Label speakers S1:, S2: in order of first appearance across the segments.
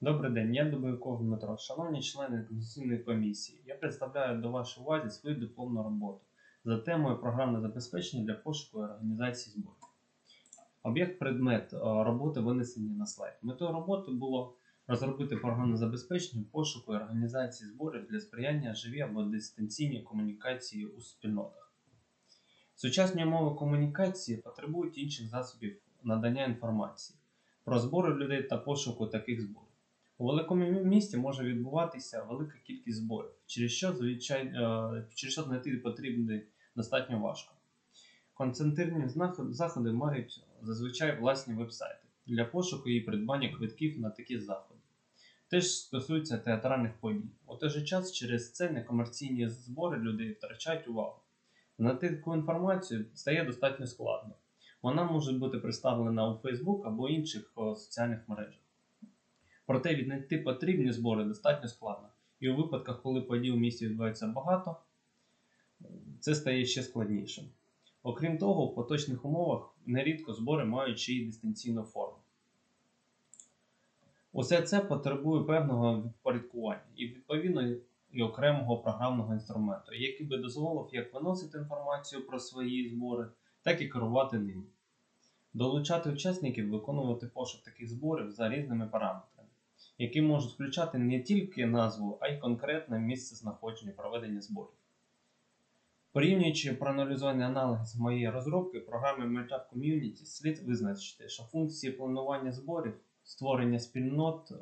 S1: Добрий день, я Дубовиков Дмитро. Шановні члени конституційної комісії, я представляю до вашої уваги свою дипломну роботу за темою програмне забезпечення для пошуку і організації зборів. Об'єкт предмет е, роботи винесені на слайд. Метою роботи було розробити програмне забезпечення пошуку і організації зборів для сприяння живій або дистанційній комунікації у спільнотах. Сучасні умови комунікації потребують інших засобів надання інформації про збори людей та пошуку таких зборів. У великому місті може відбуватися велика кількість зборів, через що, звичай, е, через що знайти потрібний достатньо важко. Концентрирні заходи мають зазвичай власні вебсайти для пошуку і придбання квитків на такі заходи. Теж стосується театральних подій. У той же час через це некомерційні збори людей втрачають увагу. Знайти таку інформацію стає достатньо складно. Вона може бути представлена у Facebook або інших соціальних мережах. Проте віднайти потрібні збори достатньо складно. І у випадках, коли подій у місті відбувається багато, це стає ще складнішим. Окрім того, в поточних умовах нерідко збори мають ще й дистанційну форму. Усе це потребує певного відпорядкування і відповідно і окремого програмного інструменту, який би дозволив як виносити інформацію про свої збори, так і керувати ними. Долучати учасників виконувати пошук таких зборів за різними параметрами, які можуть включати не тільки назву, а й конкретне місце знаходження проведення зборів. Порівнюючи проаналізовані аналоги з моєї розробки програми Meetup Community, слід визначити, що функції планування зборів, створення спільнот, е,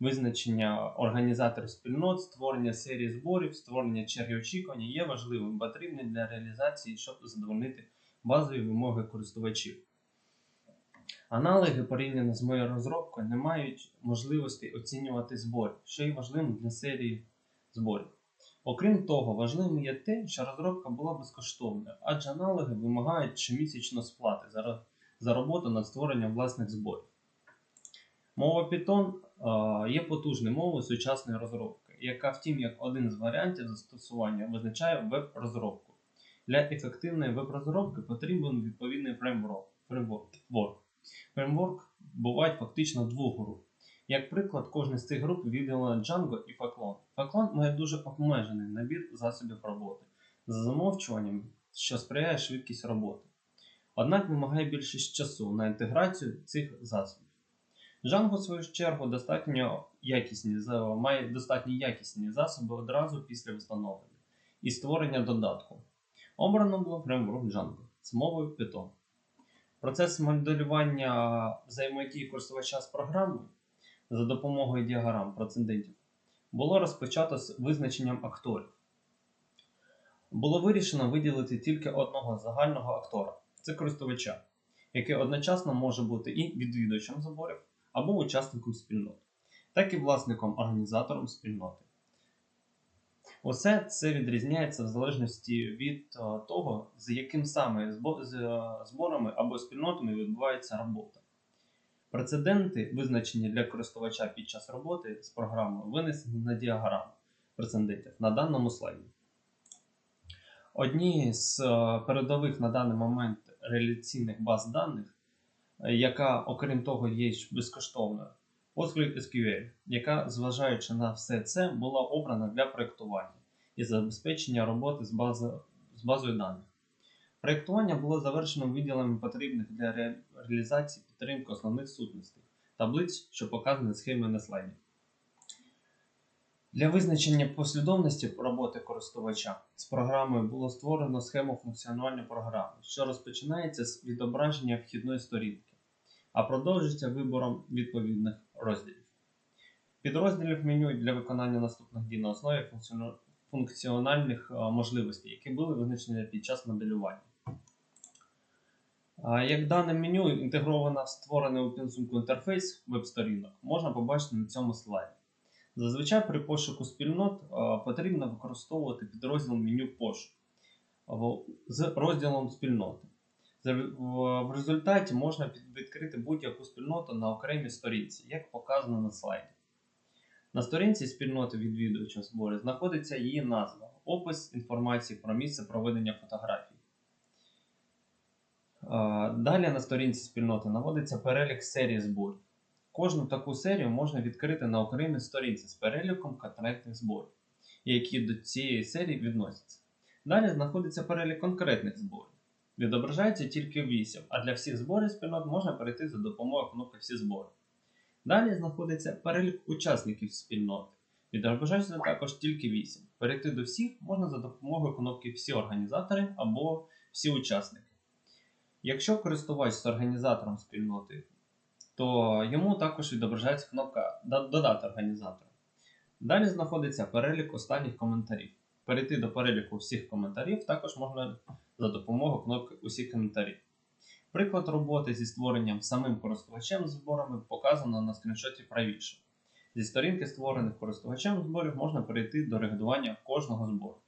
S1: визначення організаторів спільнот, створення серії зборів, створення черги очікування є важливим, і потрібним для реалізації, щоб задовольнити базові вимоги користувачів. Аналоги порівняно з моєю розробкою не мають можливості оцінювати збори, що є важливим для серії зборів. Окрім того, важливим є те, що розробка була безкоштовною, адже аналоги вимагають щомісячно сплати за, роботу над створенням власних зборів. Мова Python є потужною мовою сучасної розробки, яка, втім, як один з варіантів застосування визначає веб-розробку. Для ефективної веб-розробки потрібен відповідний фреймворк. Фреймворк. Буває фактично двох груп. Як приклад, кожна з цих груп відділена Django і Faclon. Faclon має дуже обмежений набір засобів роботи за замовчуванням, що сприяє швидкість роботи. Однак вимагає більше часу на інтеграцію цих засобів. Django, в свою чергу, достатньо якісні, має достатньо якісні засоби одразу після встановлення і створення додатку. Обрано було фреймворк Django з мовою Python. Процес моделювання взаємодії користувача з програмою за допомогою діаграм прецедентів було розпочато з визначенням акторів. Було вирішено виділити тільки одного загального актора це користувача, який одночасно може бути і відвідувачем зборів або учасником спільноти, так і власником організатором спільноти. Усе це відрізняється в залежності від е, того, з яким саме е, зборами або спільнотами відбувається робота. Прецеденти, визначені для користувача під час роботи з програмою, винесені на діаграму прецедентів на даному слайді. Одні з е, передових на даний момент реляційних баз даних, яка, окрім того, є й безкоштовною, PostgreSQL, яка, зважаючи на все це, була обрана для проєктування і забезпечення роботи з, бази, з базою даних. Проєктування було завершено виділами потрібних для ре- реалізації підтримки основних сутностей, таблиць, що показані схемою на слайді. Для визначення послідовності роботи користувача з програмою було створено схему функціональної програми, що розпочинається з відображення вхідної сторінки, а продовжується вибором відповідних розділів. Підрозділів меню для виконання наступних дій на основі функціональних е, можливостей, які були визначені під час моделювання. Як дане меню інтегровано в створений у підсумку інтерфейс веб-сторінок, можна побачити на цьому слайді. Зазвичай при пошуку спільнот е, потрібно використовувати підрозділ меню пошук з розділом спільноти. В результаті можна відкрити будь-яку спільноту на окремій сторінці, як показано на слайді. На сторінці спільноти відвідувача збору знаходиться її назва, опис інформації про місце проведення фотографій. Далі на сторінці спільноти наводиться перелік серії зборів. Кожну таку серію можна відкрити на окремій сторінці з переліком конкретних зборів, які до цієї серії відносяться. Далі знаходиться перелік конкретних зборів. Відображається тільки 8, а для всіх зборів спільнот можна перейти за допомогою кнопки Всі збори. Далі знаходиться перелік учасників спільноти. Відображається також тільки 8. Перейти до всіх можна за допомогою кнопки Всі організатори або Всі учасники. Якщо користувач з організатором спільноти, то йому також відображається кнопка Додати організатора. Далі знаходиться перелік останніх коментарів. Перейти до переліку всіх коментарів також можна за допомогою кнопки Усі коментарі. Приклад роботи зі створенням самим користувачем зборами показано на скріншоті правіше. Зі сторінки створених користувачем зборів можна перейти до редагування кожного збору.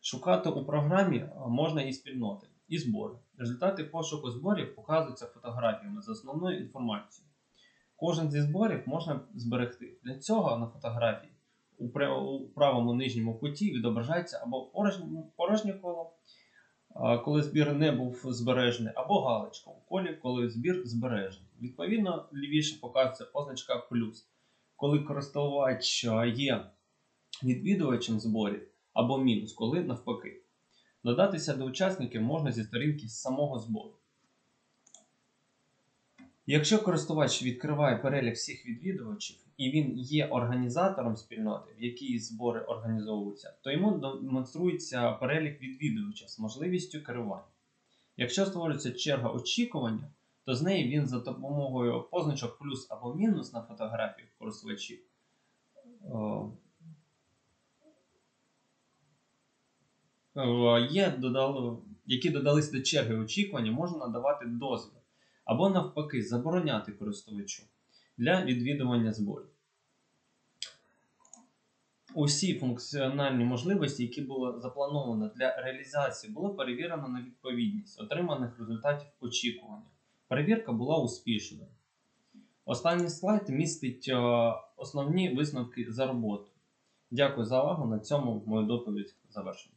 S1: Шукати у програмі е, можна і спільноти, і збори. Результати пошуку зборів показуються фотографіями з основною інформацією. Кожен зі зборів можна зберегти. Для цього на фотографії у правому нижньому куті відображається або порожнє, коло, коли збір не був збережений, або галочка у колі, коли збір збережений. Відповідно, лівіше показується позначка плюс, коли користувач є відвідувачем зборів, або мінус, коли навпаки. Додатися до учасників можна зі сторінки самого збору. Якщо користувач відкриває перелік всіх відвідувачів і він є організатором спільноти, в якій збори організовуються, то йому демонструється перелік відвідувачів з можливістю керування. Якщо створюється черга очікування, то з неї він за допомогою позначок плюс або мінус на фотографіях користувачів е, е, є додали, які додались до черги очікування, можна надавати дозвіл або навпаки забороняти користувачу для відвідування зборів. Усі функціональні можливості, які було заплановано для реалізації, було перевірено на відповідність отриманих результатів очікування. Перевірка була успішною. Останній слайд містить е, основні висновки за роботу. Дякую за увагу. На цьому мою доповідь завершено.